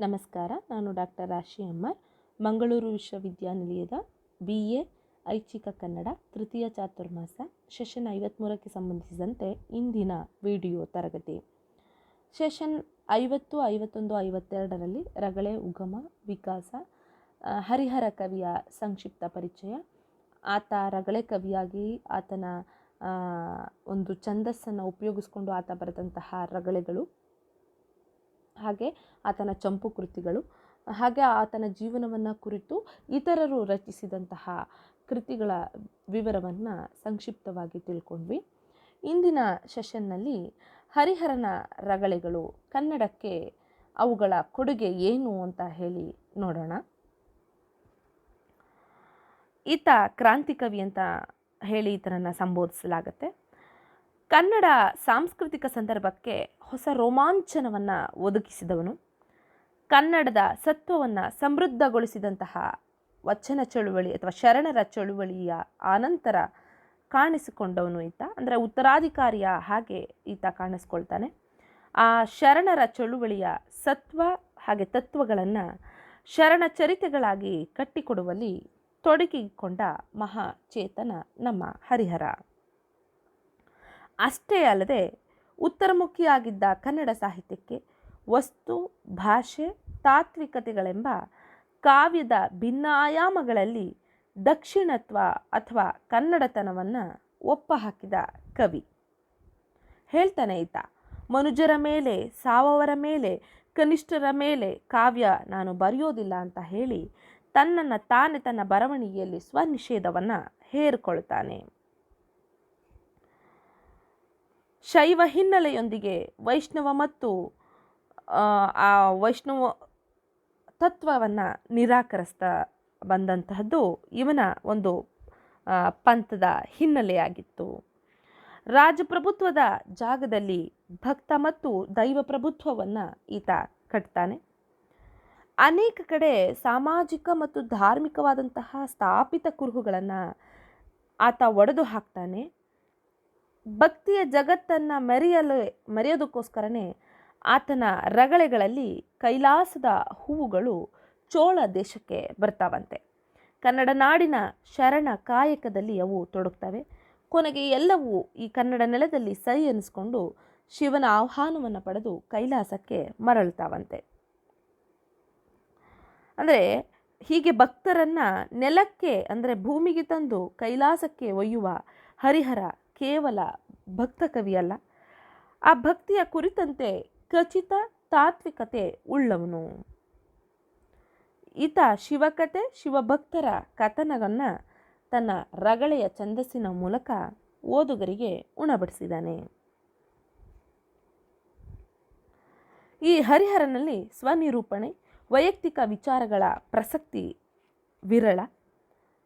ನಮಸ್ಕಾರ, ನಾನು ಡಾಕ್ಟರ್ ರಾಶಿ ಅಮ್ಮರ್ ಮಂಗಳೂರು ವಿಶ್ವವಿದ್ಯಾನಿಲಯದ ಬಿ ಎ ಐಚ್ಛಿಕ ಕನ್ನಡ ತೃತೀಯ ಚಾತುರ್ಮಾಸ ಸೆಷನ್ ಐವತ್ತ್ಮೂರಕ್ಕೆ ಸಂಬಂಧಿಸಿದಂತೆ ಇಂದಿನ ವಿಡಿಯೋ ತರಗತಿ. ಸೆಷನ್ ಐವತ್ತು, ಐವತ್ತೊಂದು, ಐವತ್ತೆರಡರಲ್ಲಿ ರಗಳೆ, ಉಗಮ, ವಿಕಾಸ ಹರಿಹರ ಕವಿಯ ಸಂಕ್ಷಿಪ್ತ ಪರಿಚಯ. ಆತ ರಗಳೆ ಕವಿಯಾಗಿ ಆತನ ಒಂದು ಛಂದಸ್ಸನ್ನು ಉಪಯೋಗಿಸ್ಕೊಂಡು ಆತ ಬರೆದಂತಹ ರಗಳೆಗಳು ಹಾಗೆ ಆತನ ಚಂಪು ಕೃತಿಗಳು, ಹಾಗೆ ಆತನ ಜೀವನವನ್ನು ಕುರಿತು ಇತರರು ರಚಿಸಿದಂತಹ ಕೃತಿಗಳ ವಿವರವನ್ನು ಸಂಕ್ಷಿಪ್ತವಾಗಿ ತಿಳ್ಕೊಂಡ್ವಿ. ಇಂದಿನ ಸೆಷನ್ನಲ್ಲಿ ಹರಿಹರನ ರಗಳೆಗಳು ಕನ್ನಡಕ್ಕೆ ಅವುಗಳ ಕೊಡುಗೆ ಏನು ಅಂತ ಹೇಳಿ ನೋಡೋಣ. ಈತ ಕ್ರಾಂತಿ ಕವಿ ಅಂತ ಹೇಳಿ ಈತನನ್ನು ಸಂಬೋಧಿಸಲಾಗುತ್ತೆ. ಕನ್ನಡ ಸಾಂಸ್ಕೃತಿಕ ಸಂದರ್ಭಕ್ಕೆ ಹೊಸ ರೋಮಾಂಚನವನ್ನು ಒದಗಿಸಿದವನು. ಕನ್ನಡದ ಸತ್ವವನ್ನು ಸಮೃದ್ಧಗೊಳಿಸಿದಂತಹ ವಚನ ಚಳುವಳಿ ಅಥವಾ ಶರಣರ ಚಳುವಳಿಯ ಆನಂತರ ಕಾಣಿಸಿಕೊಂಡವನು ಈತ. ಅಂದರೆ ಉತ್ತರಾಧಿಕಾರಿಯ ಹಾಗೆ ಈತ ಕಾಣಿಸ್ಕೊಳ್ತಾನೆ. ಆ ಶರಣರ ಚಳುವಳಿಯ ಸತ್ವ ಹಾಗೆ ತತ್ವಗಳನ್ನು ಶರಣ ಚರಿತೆಗಳಾಗಿ ಕಟ್ಟಿಕೊಡುವಲ್ಲಿ ತೊಡಗಿಕೊಂಡ ಮಹಾಚೇತನ ನಮ್ಮ ಹರಿಹರ. ಅಷ್ಟೇ ಅಲ್ಲದೆ ಉತ್ತರಮುಖಿಯಾಗಿದ್ದ ಕನ್ನಡ ಸಾಹಿತ್ಯಕ್ಕೆ ವಸ್ತು, ಭಾಷೆ, ತಾತ್ವಿಕತೆಗಳೆಂಬ ಕಾವ್ಯದ ಭಿನ್ನಾಯಾಮಗಳಲ್ಲಿ ದಕ್ಷಿಣತ್ವ ಅಥವಾ ಕನ್ನಡತನವನ್ನು ಒಪ್ಪಹಾಕಿದ ಕವಿ. ಹೇಳ್ತಾನೆ ಈತ, ಮನುಜರ ಮೇಲೆ, ಸಾವವರ ಮೇಲೆ, ಕನಿಷ್ಠರ ಮೇಲೆ ಕಾವ್ಯ ನಾನು ಬರೆಯೋದಿಲ್ಲ ಅಂತ ಹೇಳಿ ತನ್ನನ್ನು ತಾನೇ ತನ್ನ ಬರವಣಿಗೆಯಲ್ಲಿ ಸ್ವನಿಷೇಧವನ್ನು ಹೇರಿಕೊಳ್ತಾನೆ. ಶೈವ ಹಿನ್ನೆಲೆಯೊಂದಿಗೆ ವೈಷ್ಣವ ಮತ್ತು ಆ, ವೈಷ್ಣವ ತತ್ವವನ್ನು ನಿರಾಕರಿಸ್ತಾ ಬಂದಂತಹದ್ದು ಇವನ ಒಂದು ಪಂಥದ ಹಿನ್ನೆಲೆಯಾಗಿತ್ತು. ರಾಜಪ್ರಭುತ್ವದ ಜಾಗದಲ್ಲಿ ಭಕ್ತ ಮತ್ತು ದೈವ ಪ್ರಭುತ್ವವನ್ನು ಈತ ಕಟ್ತಾನೆ. ಅನೇಕ ಕಡೆ ಸಾಮಾಜಿಕ ಮತ್ತು ಧಾರ್ಮಿಕವಾದಂತಹ ಸ್ಥಾಪಿತ ಕುರುಹುಗಳನ್ನು ಆತ ಒಡೆದು ಹಾಕ್ತಾನೆ. ಭಕ್ತಿಯ ಜಗತ್ತನ್ನು ಮೆರೆಯಲು, ಮೆರೆಯೋದಕ್ಕೋಸ್ಕರನೇ ಆತನ ರಗಳೆಗಳಲ್ಲಿ ಕೈಲಾಸದ ಹೂವುಗಳು ಚೋಳ ದೇಶಕ್ಕೆ ಬರ್ತಾವಂತೆ. ಕನ್ನಡ ನಾಡಿನ ಶರಣ ಕಾಯಕದಲ್ಲಿ ಅವು ತೊಡಗ್ತವೆ. ಕೊನೆಗೆ ಎಲ್ಲವೂ ಈ ಕನ್ನಡ ನೆಲದಲ್ಲಿ ಸೈ ಎನಿಸ್ಕೊಂಡು ಶಿವನ ಆಹ್ವಾನವನ್ನು ಪಡೆದು ಕೈಲಾಸಕ್ಕೆ ಮರಳ್ತಾವಂತೆ ಅಂದರೆ ಹೀಗೆ ಭಕ್ತರನ್ನು ನೆಲಕ್ಕೆ, ಅಂದರೆ ಭೂಮಿಗೆ ತಂದು ಕೈಲಾಸಕ್ಕೆ ಒಯ್ಯುವ ಹರಿಹರ ಕೇವಲ ಭಕ್ತ ಕವಿಯಲ್ಲ ಆ ಭಕ್ತಿಯ ಕುರಿತಂತೆ ಖಚಿತ ತಾತ್ವಿಕತೆ ಉಳ್ಳವನು. ಈತ ಶಿವಕತೆ, ಶಿವಭಕ್ತರ ಕಥನವನ್ನು ತನ್ನ ರಗಳೆಯ ಛಂದಸ್ಸಿನ ಮೂಲಕ ಓದುಗರಿಗೆ ಉಣಬಡಿಸಿದ್ದಾನೆ. ಈ ಹರಿಹರನಲ್ಲಿ ಸ್ವನಿರೂಪಣೆ, ವೈಯಕ್ತಿಕ ವಿಚಾರಗಳ ಪ್ರಸಕ್ತಿ ವಿರಳ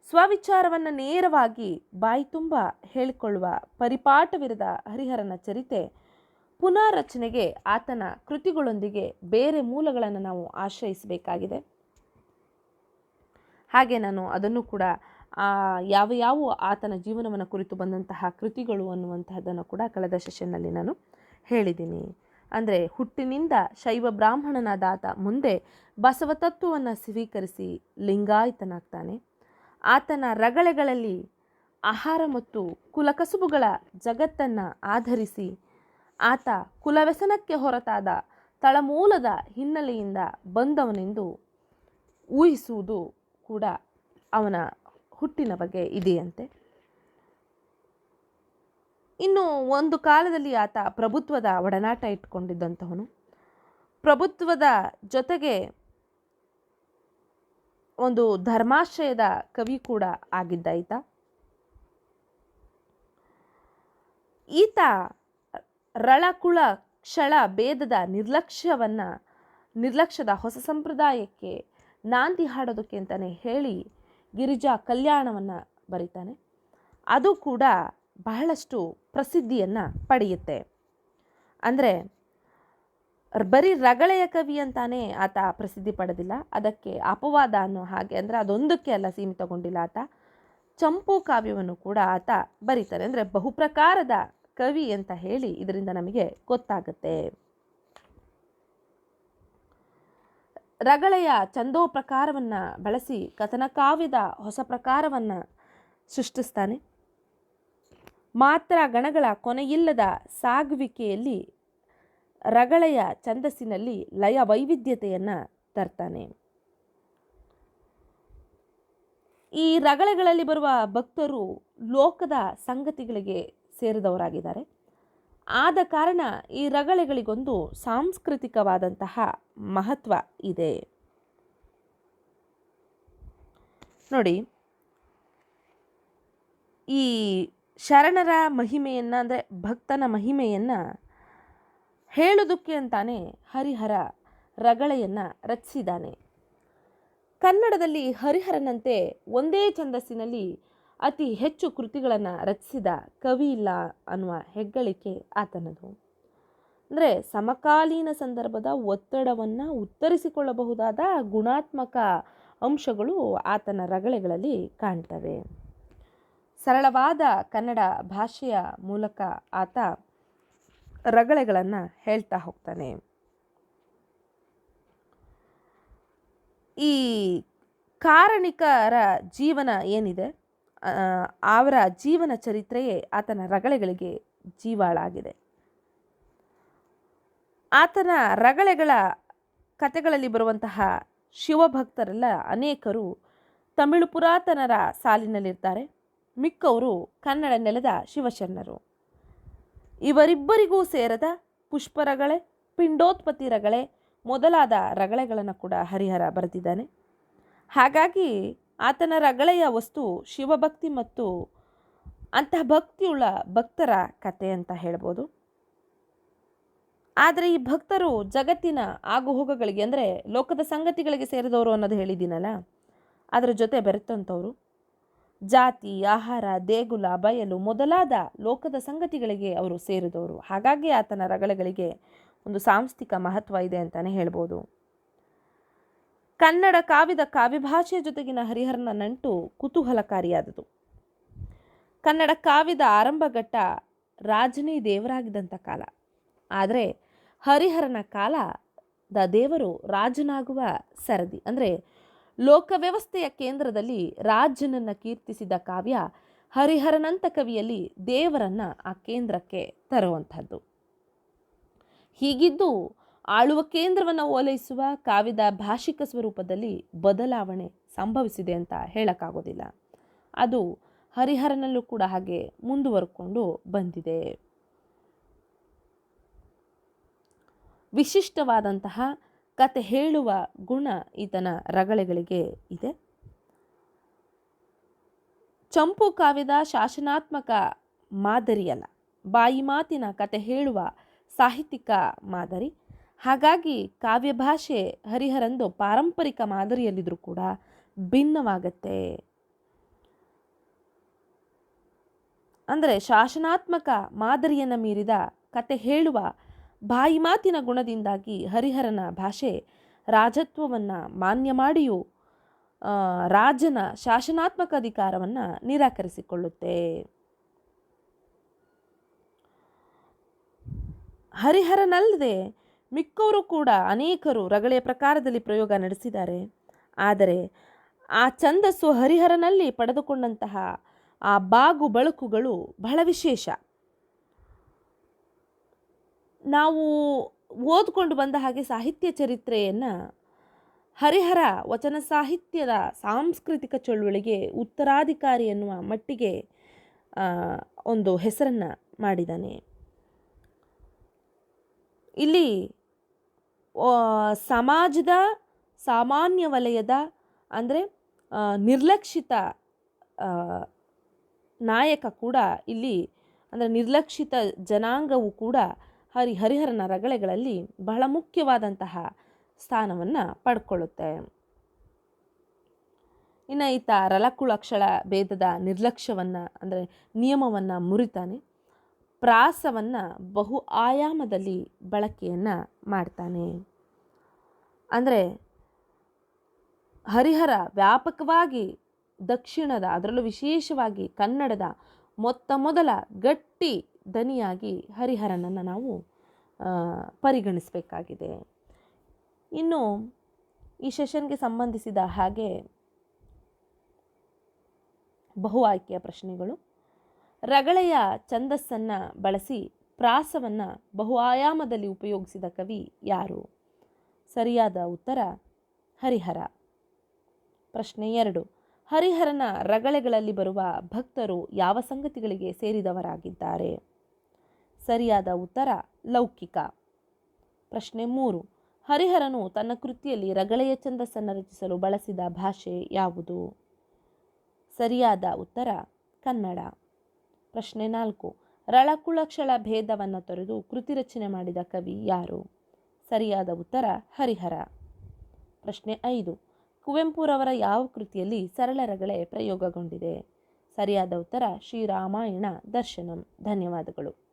ಸ್ವವಿಚಾರವನ್ನು ನೇರವಾಗಿ ಬಾಯಿ ತುಂಬ ಹೇಳಿಕೊಳ್ಳುವ ಪರಿಪಾಠವಿರದ ಹರಿಹರನ ಚರಿತೆ ಪುನಾರಚನೆಗೆ ಆತನ ಕೃತಿಗಳೊಂದಿಗೆ ಬೇರೆ ಮೂಲಗಳನ್ನು ನಾವು ಆಶ್ರಯಿಸಬೇಕಾಗಿದೆ. ಹಾಗೆ ನಾನು ಅದನ್ನು ಕೂಡ ಯಾವ ಯಾವ ಆತನ ಜೀವನವನ್ನು ಕುರಿತು ಬಂದಂತಹ ಕೃತಿಗಳು ಅನ್ನುವಂತಹದ್ದನ್ನು ಕೂಡ ಕಳೆದ ಸೆಷನ್ನಲ್ಲಿ ನಾನು ಹೇಳಿದ್ದೀನಿ. ಅಂದರೆ ಹುಟ್ಟಿನಿಂದ ಶೈವ ಬ್ರಾಹ್ಮಣನಾದ ಆತ ಮುಂದೆ ಬಸವ ತತ್ವವನ್ನು ಸ್ವೀಕರಿಸಿ ಲಿಂಗಾಯತನಾಗ್ತಾನೆ. ಆತನ ರಗಳೆಗಳಲ್ಲಿ ಆಹಾರ ಮತ್ತು ಕುಲಕಸುಬುಗಳ ಜಗತ್ತನ್ನು ಆಧರಿಸಿ ಆತ ಕುಲವ್ಯಸನಕ್ಕೆ ಹೊರತಾದ ತಳಮೂಲದ ಹಿನ್ನೆಲೆಯಿಂದ ಬಂದವನೆಂದು ಊಹಿಸುವುದು ಕೂಡ ಅವನ ಹುಟ್ಟಿನ ಬಗ್ಗೆ ಇದೆಯಂತೆ. ಇನ್ನು ಒಂದು ಕಾಲದಲ್ಲಿ ಆತ ಪ್ರಭುತ್ವದ ಒಡನಾಟ ಇಟ್ಕೊಂಡಿದ್ದಂಥವನು ಪ್ರಭುತ್ವದ ಜೊತೆಗೆ ಒಂದು ಧರ್ಮಾಶ್ರಯದ ಕವಿ ಕೂಡ ಆಗಿದ್ದ ಈತ ಈತ ರಳಕುಳ ಕ್ಷಳ ಭೇದದ ನಿರ್ಲಕ್ಷ್ಯವನ್ನು, ನಿರ್ಲಕ್ಷ್ಯದ ಹೊಸ ಸಂಪ್ರದಾಯಕ್ಕೆ ನಾಂದಿ ಹಾಡೋದಕ್ಕೆ ಅಂತಲೇ ಹೇಳಿ ಗಿರಿಜಾ ಕಲ್ಯಾಣವನ್ನು ಬರೀತಾನೆ. ಅದು ಕೂಡ ಬಹಳಷ್ಟು ಪ್ರಸಿದ್ಧಿಯನ್ನು ಪಡೆಯುತ್ತೆ. ಅಂದರೆ ಬರೀ ರಗಳೆಯ ಕವಿ ಅಂತಾನೆ ಆತ ಪ್ರಸಿದ್ಧಿ ಪಡೆದಿಲ್ಲ. ಅದಕ್ಕೆ ಅಪವಾದ ಅನ್ನೋ ಹಾಗೆ ಅಂದರೆ ಅದೊಂದಕ್ಕೆ ಅಲ್ಲ ಸೀಮಿತಗೊಂಡಿಲ್ಲ ಆತ. ಚಂಪು ಕಾವ್ಯವನ್ನು ಕೂಡ ಆತ ಬರೀತಾರೆ ಅಂದರೆ ಬಹುಪ್ರಕಾರದ ಕವಿ ಅಂತ ಹೇಳಿ ಇದರಿಂದ ನಮಗೆ ಗೊತ್ತಾಗುತ್ತೆ. ರಗಳೆಯ ಚಂದೋ ಪ್ರಕಾರವನ್ನು ಬಳಸಿ ಕಥನ ಕಾವ್ಯದ ಹೊಸ ಪ್ರಕಾರವನ್ನು ಸೃಷ್ಟಿಸ್ತಾನೆ. ಮಾತ್ರ ಗಣಗಳ ಕೊನೆಯಿಲ್ಲದ ಸಾಗುವಿಕೆಯಲ್ಲಿ ರಗಳೆಯ ಛಂದಸ್ಸಿನಲ್ಲಿ ಲಯ ವೈವಿಧ್ಯತೆಯನ್ನು ತರ್ತಾನೆ. ಈ ರಗಳೆಗಳಲ್ಲಿ ಬರುವ ಭಕ್ತರು ಲೋಕದ ಸಂಗತಿಗಳಿಗೆ ಸೇರಿದವರಾಗಿದ್ದಾರೆ. ಆದ ಕಾರಣ ಈ ರಗಳೆಗಳಿಗೊಂದು ಸಾಂಸ್ಕೃತಿಕವಾದಂತಹ ಮಹತ್ವ ಇದೆ. ನೋಡಿ, ಈ ಶರಣರ ಮಹಿಮೆಯನ್ನು ಅಂದರೆ ಭಕ್ತನ ಮಹಿಮೆಯನ್ನು ಹೇಳೋದಕ್ಕೆ ಅಂತಾನೆ ಹರಿಹರ ರಗಳೆಯನ್ನು ರಚಿಸಿದ್ದಾನೆ. ಕನ್ನಡದಲ್ಲಿ ಹರಿಹರನಂತೆ ಒಂದೇ ಛಂದಸ್ಸಿನಲ್ಲಿ ಅತಿ ಹೆಚ್ಚು ಕೃತಿಗಳನ್ನು ರಚಿಸಿದ ಕವಿ ಇಲ್ಲ ಅನ್ನುವ ಹೆಗ್ಗಳಿಕೆ ಆತನದು. ಅಂದರೆ ಸಮಕಾಲೀನ ಸಂದರ್ಭದ ಒತ್ತಡವನ್ನು ಉತ್ತರಿಸಿಕೊಳ್ಳಬಹುದಾದ ಗುಣಾತ್ಮಕ ಅಂಶಗಳು ಆತನ ರಗಳೆಗಳಲ್ಲಿ ಕಾಣ್ತವೆ. ಸರಳವಾದ ಕನ್ನಡ ಭಾಷೆಯ ಮೂಲಕ ಆತ ರಗಳೆಗಳನ್ನು ಹೇಳ್ತಾ ಹೋಗ್ತಾನೆ. ಈ ಕಾರಣಿಕರ ಜೀವನ ಏನಿದೆ? ಅವರ ಜೀವನ ಚರಿತ್ರೆಯೇ ಆತನ ರಗಳೆಗಳಿಗೆ ಜೀವಾಳಾಗಿದೆ. ಆತನ ರಗಳೆಗಳ ಕತೆಗಳಲ್ಲಿ ಬರುವಂತಹ ಶಿವಭಕ್ತರೆಲ್ಲ ಅನೇಕರು ತಮಿಳು ಪುರಾತನರ ಸಾಲಿನಲ್ಲಿರ್ತಾರೆ. ಮಿಕ್ಕವರು ಕನ್ನಡ ನೆಲದ ಶಿವಶರಣರು. ಇವರಿಬ್ಬರಿಗೂ ಸೇರದ ಪುಷ್ಪರಗಳೆ ಪಿಂಡೋತ್ಪತ್ತಿ ರಗಳೆ ಮೊದಲಾದ ರಗಳೆಗಳನ್ನು ಕೂಡ ಹರಿಹರ ಬರೆದಿದ್ದಾನೆ. ಹಾಗಾಗಿ ಆತನ ರಗಳೆಯ ವಸ್ತು ಶಿವಭಕ್ತಿ ಮತ್ತು ಅಂತಹ ಭಕ್ತಿಯುಳ್ಳ ಭಕ್ತರ ಕತೆ ಅಂತ ಹೇಳ್ಬೋದು. ಆದರೆ ಈ ಭಕ್ತರು ಜಗತ್ತಿನ ಆಗುಹೋಗಗಳಿಗೆ ಅಂದರೆ ಲೋಕದ ಸಂಗತಿಗಳಿಗೆ ಸೇರಿದವರು ಅನ್ನೋದು ಹೇಳಿದ್ದೀನಲ್ಲ, ಅದರ ಜೊತೆ ಬೆರೆತಂಥವ್ರು. ಜಾತಿ, ಆಹಾರ, ದೇಗುಲ, ಬಯಲು ಮೊದಲಾದ ಲೋಕದ ಸಂಗತಿಗಳಿಗೆ ಅವರು ಸೇರಿದವರು. ಹಾಗಾಗಿ ಆತನ ರಗಳಗಳಿಗೆ ಒಂದು ಸಾಂಸ್ಥಿಕ ಮಹತ್ವ ಇದೆ ಅಂತಲೇ ಹೇಳ್ಬೋದು. ಕನ್ನಡ ಕಾವ್ಯದ ಕಾವ್ಯಭಾಷೆಯ ಜೊತೆಗಿನ ಹರಿಹರನ ನಂಟು ಕುತೂಹಲಕಾರಿಯಾದದು. ಕನ್ನಡ ಕಾವ್ಯದ ಆರಂಭಘಟ್ಟ ಘಟ್ಟ ರಾಜನೇ ದೇವರಾಗಿದ್ದಂಥ ಕಾಲ. ಆದರೆ ಹರಿಹರನ ಕಾಲದ ದೇವರು ರಾಜನಾಗುವ ಸರದಿ. ಅಂದರೆ ಲೋಕ ವ್ಯವಸ್ಥೆಯ ಕೇಂದ್ರದಲ್ಲಿ ರಾಜನನ್ನು ಕೀರ್ತಿಸಿದ ಕಾವ್ಯ ಹರಿಹರನಂತ ಕವಿಯಲ್ಲಿ ದೇವರನ್ನು ಆ ಕೇಂದ್ರಕ್ಕೆ ತರುವಂಥದ್ದು. ಹೀಗಿದ್ದು ಆಳುವ ಕೇಂದ್ರವನ್ನು ಓಲೈಸುವ ಕಾವ್ಯದ ಭಾಷಿಕ ಸ್ವರೂಪದಲ್ಲಿ ಬದಲಾವಣೆ ಸಂಭವಿಸಿದೆ ಅಂತ ಹೇಳಕ್ಕಾಗೋದಿಲ್ಲ. ಅದು ಹರಿಹರನಲ್ಲೂ ಕೂಡ ಹಾಗೆ ಮುಂದುವರ್ಕೊಂಡು ಬಂದಿದೆ. ವಿಶಿಷ್ಟವಾದಂತಹ ಕತೆ ಹೇಳುವ ಗುಣ ಈತನ ರಗಳೆಗಳಿಗೆ ಇದೆ. ಚಂಪು ಕಾವ್ಯದ ಶಾಸನಾತ್ಮಕ ಮಾದರಿಯಲ್ಲ ಬಾಯಿ ಮಾತಿನ ಕತೆ ಹೇಳುವ ಸಾಹಿತ್ಯಿಕ ಮಾದರಿ. ಹಾಗಾಗಿ ಕಾವ್ಯ ಭಾಷೆ ಹರಿಹರಂದು ಪಾರಂಪರಿಕ ಮಾದರಿಯಲ್ಲಿದ್ದರೂ ಕೂಡ ಭಿನ್ನವಾಗತ್ತೆ. ಅಂದರೆ ಶಾಸನಾತ್ಮಕ ಮಾದರಿಯನ್ನು ಮೀರಿದ ಕತೆ ಹೇಳುವ ಬಾಯಿ ಮಾತಿನ ಗುಣದಿಂದಾಗಿ ಹರಿಹರನ ಭಾಷೆ ರಾಜತ್ವವನ್ನು ಮಾನ್ಯ ಮಾಡಿಯೂ ರಾಜನ ಶಾಸನಾತ್ಮಕ ಅಧಿಕಾರವನ್ನು ನಿರಾಕರಿಸಿಕೊಳ್ಳುತ್ತೆ. ಹರಿಹರನಲ್ಲದೆ ಮಿಕ್ಕವರು ಕೂಡ ಅನೇಕರು ರಗಳೆಯ ಪ್ರಕಾರದಲ್ಲಿ ಪ್ರಯೋಗ ನಡೆಸಿದ್ದಾರೆ. ಆದರೆ ಆ ಛಂದಸ್ಸು ಹರಿಹರನಲ್ಲಿ ಪಡೆದುಕೊಂಡಂತಹ ಆ ಬಾಗು ಬಳಕುಗಳು ಬಹಳ ವಿಶೇಷ. ನಾವು ಓದ್ಕೊಂಡು ಬಂದ ಹಾಗೆ ಸಾಹಿತ್ಯ ಚರಿತ್ರೆಯನ್ನು ಹರಿಹರ ವಚನ ಸಾಹಿತ್ಯದ ಸಾಂಸ್ಕೃತಿಕ ಚಳುವಳಿಗೆ ಉತ್ತರಾಧಿಕಾರಿ ಎನ್ನುವ ಮಟ್ಟಿಗೆ ಒಂದು ಹೆಸರನ್ನು ಮಾಡಿದ್ದಾನೆ. ಇಲ್ಲಿ ಸಮಾಜದ ಸಾಮಾನ್ಯ ವಲಯದ, ಅಂದರೆ ನಿರ್ಲಕ್ಷಿತ ನಾಯಕ ಕೂಡ ಇಲ್ಲಿ, ಅಂದರೆ ನಿರ್ಲಕ್ಷಿತ ಜನಾಂಗವು ಕೂಡ ಹರಿ ಹರಿಹರನ ರಗಳೆಗಳಲ್ಲಿ ಬಹಳ ಮುಖ್ಯವಾದಂತಹ ಸ್ಥಾನವನ್ನು ಪಡ್ಕೊಳ್ಳುತ್ತೆ. ಇನ್ನು ಈತ ರಲಕುಳಕ್ಷಳ ಭೇದದ ನಿರ್ಲಕ್ಷ್ಯವನ್ನು, ಅಂದರೆ ನಿಯಮವನ್ನು ಮುರಿತಾನೆ. ಪ್ರಾಸವನ್ನು ಬಹು ಆಯಾಮದಲ್ಲಿ ಬಳಕೆಯನ್ನು ಮಾಡ್ತಾನೆ. ಅಂದರೆ ಹರಿಹರ ವ್ಯಾಪಕವಾಗಿ ದಕ್ಷಿಣದ, ಅದರಲ್ಲೂ ವಿಶೇಷವಾಗಿ ಕನ್ನಡದ ಮೊತ್ತ ಮೊದಲ ಗಟ್ಟಿ ದನಿಯಾಗಿ ಹರಿಹರನನ್ನು ನಾವು ಪರಿಗಣಿಸಬೇಕಾಗಿದೆ. ಇನ್ನು ಈ ಸೆಷನ್ಗೆ ಸಂಬಂಧಿಸಿದ ಹಾಗೆ ಬಹು ಆಯ್ಕೆಯ ಪ್ರಶ್ನೆಗಳು. ರಗಳೆಯ ಛಂದಸ್ಸನ್ನು ಬಳಸಿ ಪ್ರಾಸವನ್ನು ಬಹು ಆಯಾಮದಲ್ಲಿ ಉಪಯೋಗಿಸಿದ ಕವಿ ಯಾರು? ಸರಿಯಾದ ಉತ್ತರ, ಹರಿಹರ. ಪ್ರಶ್ನೆ ಎರಡು. ಹರಿಹರನ ರಗಳೆಗಳಲ್ಲಿ ಬರುವ ಭಕ್ತರು ಯಾವ ಸಂಗತಿಗಳಿಗೆ ಸೇರಿದವರಾಗಿದ್ದಾರೆ? ಸರಿಯಾದ ಉತ್ತರ ಲೌಕಿಕ. ಪ್ರಶ್ನೆ ಮೂರು. ಹರಿಹರನು ತನ್ನ ಕೃತಿಯಲ್ಲಿ ರಗಳೆಯ ಛಂದಸ್ಸನ್ನು ರಚಿಸಲು ಬಳಸಿದ ಭಾಷೆ ಯಾವುದು? ಸರಿಯಾದ ಉತ್ತರ ಕನ್ನಡ. ಪ್ರಶ್ನೆ ನಾಲ್ಕು. ರಳಕುಳಕ್ಷಳ ಭೇದವನ್ನು ತೊರೆದು ಕೃತಿ ರಚನೆ ಮಾಡಿದ ಕವಿ ಯಾರು? ಸರಿಯಾದ ಉತ್ತರ ಹರಿಹರ. ಪ್ರಶ್ನೆ ಐದು. ಕುವೆಂಪುರವರ ಯಾವ ಕೃತಿಯಲ್ಲಿ ಸರಳ ರಗಳೆ ಪ್ರಯೋಗಗೊಂಡಿದೆ? ಸರಿಯಾದ ಉತ್ತರ ಶ್ರೀರಾಮಾಯಣ ದರ್ಶನಂ. ಧನ್ಯವಾದಗಳು.